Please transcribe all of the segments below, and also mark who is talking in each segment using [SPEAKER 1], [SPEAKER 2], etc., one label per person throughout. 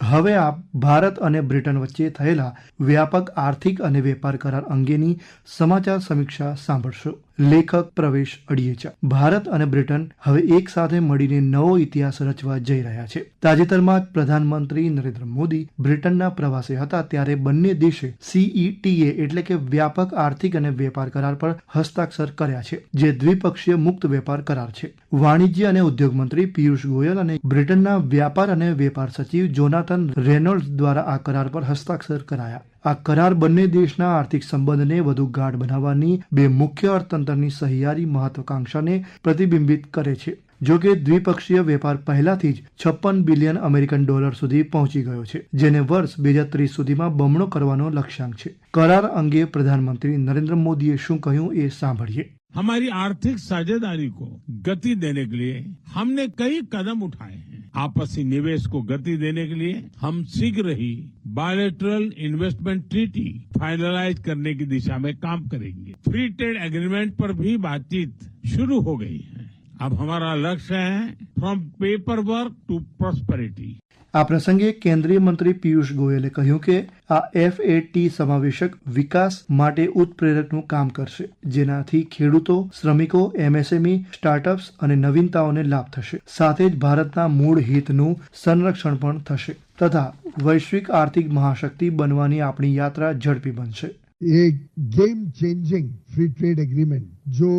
[SPEAKER 1] હવે આપ ભારત અને બ્રિટન વચ્ચે થયેલા વ્યાપક આર્થિક અને વેપાર કરાર અંગેની સમાચાર સમીક્ષા સાંભળશો. લેખક પ્રવેશ અડિયેચા ભારત અને બ્રિટન હવે એક સાથે મળીને નવો ઇતિહાસ રચવા જઈ રહ્યા છે. તાજેતરમાં પ્રધાનમંત્રી નરેન્દ્ર મોદી બ્રિટનના પ્રવાસે હતા ત્યારે બંને દેશે સીઈટીએ એટલે કે વ્યાપક આર્થિક અને વેપાર કરાર પર હસ્તાક્ષર કર્યા છે, જે દ્વિપક્ષીય મુક્ત વેપાર કરાર છે. વાણિજ્ય અને ઉદ્યોગ મંત્રી પિયુષ ગોયલ અને બ્રિટનના વ્યાપાર અને વેપાર સચિવ જોનાથન રેનોલ્ડ દ્વારા આ કરાર પર હસ્તાક્ષર કરાયા. આ કરાર બંને દેશના આર્થિક સંબંધને વધુ ગાઢ બનાવવાની બે મુખ્ય અર્થતંત્રની સહિયારી મહત્વાકાંક્ષાને પ્રતિબિંબિત કરે છે જો કે દ્વિપક્ષીય વેપાર પહેલાથી જ છપ્પન બિલિયન અમેરિકન ડોલર સુધી પહોંચી ગયો છે જેને વર્ષ બે હજાર ત્રીસ સુધીમાં બમણો કરવાનો લક્ષ્યાંક છે કરાર અંગે પ્રધાનમંત્રી નરેન્દ્ર મોદીએ શું કહ્યું એ સાંભળીએ
[SPEAKER 2] हमारी आर्थिक साझेदारी को गति देने के लिए हमने कई कदम उठाए हैं आपसी निवेश को गति देने के लिए हम शीघ्र ही बायोलेटरल इन्वेस्टमेंट ट्रीटी फाइनलाइज करने की दिशा में काम करेंगे। फ्री ट्रेड एग्रीमेंट पर भी बातचीत शुरू हो गई है। अब हमारा लक्ष्य है from paper work to prosperity
[SPEAKER 1] આ પ્રસંગે કેન્દ્રીય મંત્રી પિયુષ ગોયલે કહ્યું કે આ એફએટી સમાવેશક વિકાસ માટે ઉત્પ્રેરકનું કામ કરશે, જેનાથી ખેડૂતો, શ્રમિકો, એમએસએમઈ, સ્ટાર્ટઅપ્સ અને નવીનતાઓને લાભ થશે. સાથે જ ભારતના મૂળ હિતનું સંરક્ષણ પણ થશે તથા વૈશ્વિક આર્થિક મહાશક્તિ બનવાની આપણી યાત્રા ઝડપી બનશે.
[SPEAKER 3] एक game changing free trade agreement जो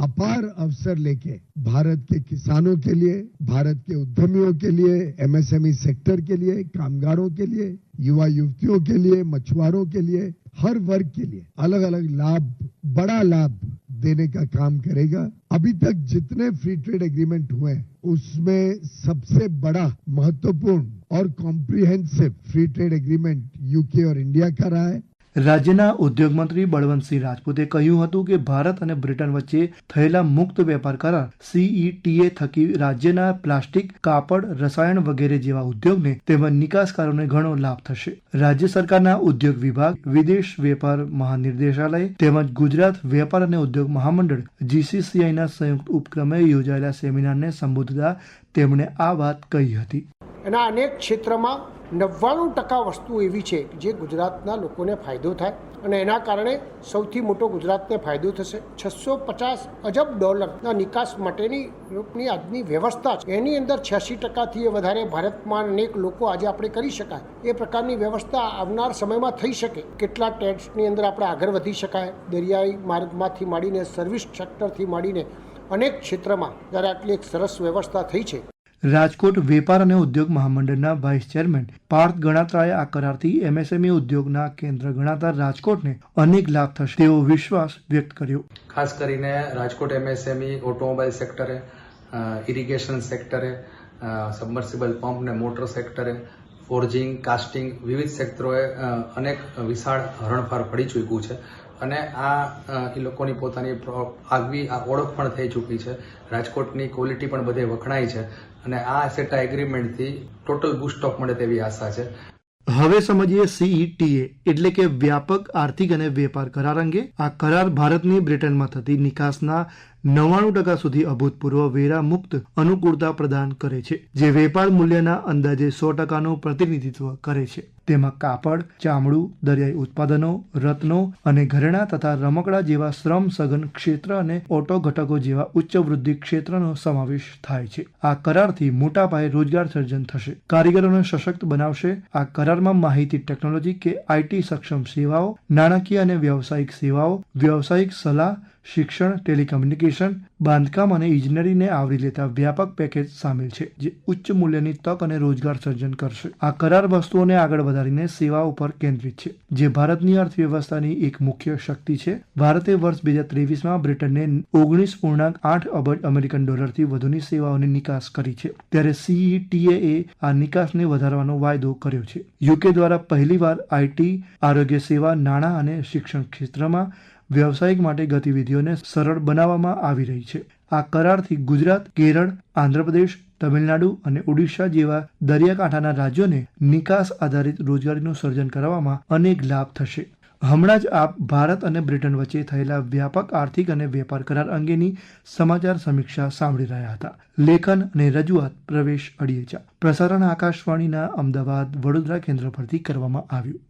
[SPEAKER 3] अपार अवसर लेके भारत के किसानों के लिए, भारत के उद्यमियों के लिए एमएसएमई सेक्टर के लिए, कामगारों के लिए, युवा युवतियों के लिए, मछुआरों के लिए, हर वर्ग के लिए अलग अलग लाभ, बड़ा लाभ देने का काम करेगा। अभी तक जितने फ्री ट्रेड एग्रीमेंट हुए, उसमें सबसे बड़ा, महत्वपूर्ण और comprehensive free trade agreement UK और इंडिया का रहा है।
[SPEAKER 1] રાજ્યના ઉદ્યોગ મંત્રી બળવંતસિંહ રાજપૂતે કહ્યું હતું કે ભારત અને બ્રિટન વચ્ચે થયેલા મુક્ત વેપાર કરાર સીઈટીએ થકી રાજ્યના પ્લાસ્ટિક, કાપડ, રસાયણ વગેરે જેવા ઉદ્યોગને તેમજ નિકાસકારોને ઘણો લાભ થશે. રાજ્ય સરકારના ઉદ્યોગ વિભાગ, વિદેશ વેપાર મહાનિર્દેશાલય તેમજ ગુજરાત વેપાર અને ઉદ્યોગ મહામંડળ જીસીસીઆઈના સંયુક્ત ઉપક્રમે યોજાયેલા સેમિનારને સંબોધતા તેમણે આ વાત કહી હતી.
[SPEAKER 4] અનેક ક્ષેત્રમાં નવ્વાણું ટકા વસ્તુ એવી છે જે ગુજરાતના લોકોને ફાયદો થાય અને એના કારણે સૌથી મોટો ગુજરાતને ફાયદો થશે. છસો પચાસ અજબ ડોલરના નિકાસ માટેની લોકની આજની વ્યવસ્થા છે. એની અંદર છ્યાસી ટકાથી વધારે ભારતમાં અનેક લોકો આજે આપણે કરી શકાય. એ પ્રકારની વ્યવસ્થા આવનાર સમયમાં થઈ શકે. કેટલા ટેક્સની અંદર આપણે આગળ વધી શકાય. દરિયાઈ માર્ગમાંથી માંડીને સર્વિસ સેક્ટરથી માંડીને અનેક ક્ષેત્રમાં. જ્યારે આટલી એક સરસ વ્યવસ્થા થઈ છે.
[SPEAKER 1] રાજકોટ વેપાર અને ઉદ્યોગ મહામંડળના વાઇસ ચેરમેન પાર્થ ગણાત્રાએ આ કરારથી એમએસએમઈ ઉદ્યોગના કેન્દ્ર ગણાતા રાજકોટને અનેક લાભ થશે તેવો વિશ્વાસ વ્યક્ત કર્યો.
[SPEAKER 5] ખાસ કરીને રાજકોટ એમએસએમઈ ઓટોમોબાઈલ સેક્ટરે ઇરિગેશન સેક્ટરે સબમર્સિબલ પંપ ને મોટર સેક્ટરે ફોર્જિંગ કાસ્ટિંગ વિવિધ સેક્ટરોએ અનેક વિશાળ હરણફાર પડી ચૂક્યું છે. અને આ એ લોકોની પોતાની આગવી આ ઓળખ પણ થઈ ચૂકી છે. રાજકોટની ક્વોલિટી પણ બધે વખણાય છે. અને આ સેટા એગ્રીમેન્ટથી ટોટલ બુસ્ટોપ મળે તેવી આશા છે.
[SPEAKER 1] હવે સમજીએ સીઈટીએ એટલે કે વ્યાપક આર્થિક અને વેપાર કરાર અંગે. આ કરાર ભારતની બ્રિટનમાં થતી નિકાસના નવ્વાણું ટકા સુધી અભૂતપૂર્વ વેરા મુક્ત અનુકૂળતા પ્રદાન કરે છે, જે વેપાર મૂલ્યના અંદાજે સો ટકાનું પ્રતિનિધિત્વ કરે છે. તેમાં કાપડ, ચામડું, દરિયાઈ ઉત્પાદનો, રત્નો અને ઘરેણા તથા રમકડા જેવા શ્રમ સઘન ક્ષેત્ર અને ઓટો ઘટકો જેવા ઉચ્ચ વૃદ્ધિ ક્ષેત્રનો સમાવેશ થાય છે. આ કરારથી મોટા પાયે રોજગાર સર્જન થશે. કારીગરોને સશક્ત બનાવશે. આ કરારમાં માહિતી ટેકનોલોજી કે આઈટી સક્ષમ સેવાઓ, નાણાકીય અને વ્યવસાયિક સેવાઓ, વ્યવસાયિક સલાહ શિક્ષણ, ટેલિકમ્યુનિકેશન, બાંધકામ અને ઇજનેરીને આવરી લેતા વ્યાપક પેકેજ સામેલ છે, જે ઉચ્ચ મૂલ્યની તક અને રોજગાર સર્જન કરશે. આ કરાર વસ્તુઓને આગળ વધારીને સેવાઓ ઉપર કેન્દ્રિત છે, જે ભારતની અર્થવ્યવસ્થાની એક મુખ્ય શક્તિ છે. ભારતે વર્ષ બે હજાર ત્રેવીસમાં બ્રિટનને ઓગણીસ પૂર્ણાંક આઠ અબજ અમેરિકન ડોલરથી વધુની સેવાઓની નિકાસ કરી છે. ત્યારે સીઈટીએ આ નિકાસને વધારવાનો વાયદો કર્યો છે. યુકે દ્વારા પહેલીવાર આઈટી આરોગ્ય સેવા, નાણાં અને શિક્ષણ ક્ષેત્રમાં વ્યવસાયિક માટે ગતિવિધિઓને સરળ બનાવવામાં આવી રહી છે. આ કરારથી ગુજરાત, કેરળ, આંધ્રપ્રદેશ, તમિલનાડુ અને ઓડિશા જેવા દરિયાકાંઠાના રાજ્યોને નિકાસ આધારિત રોજગારીનું સર્જન કરવામાં અનેક લાભ થશે. હમણાં જ આપ ભારત અને બ્રિટન વચ્ચે થયેલા વ્યાપક આર્થિક અને વેપાર કરાર અંગેની સમાચાર સમીક્ષા સાંભળી રહ્યા હતા. લેખન અને રજૂઆત પ્રવેશ અડિયેચા. પ્રસારણ આકાશવાણીના અમદાવાદ વડોદરા કેન્દ્ર પરથી કરવામાં આવ્યું.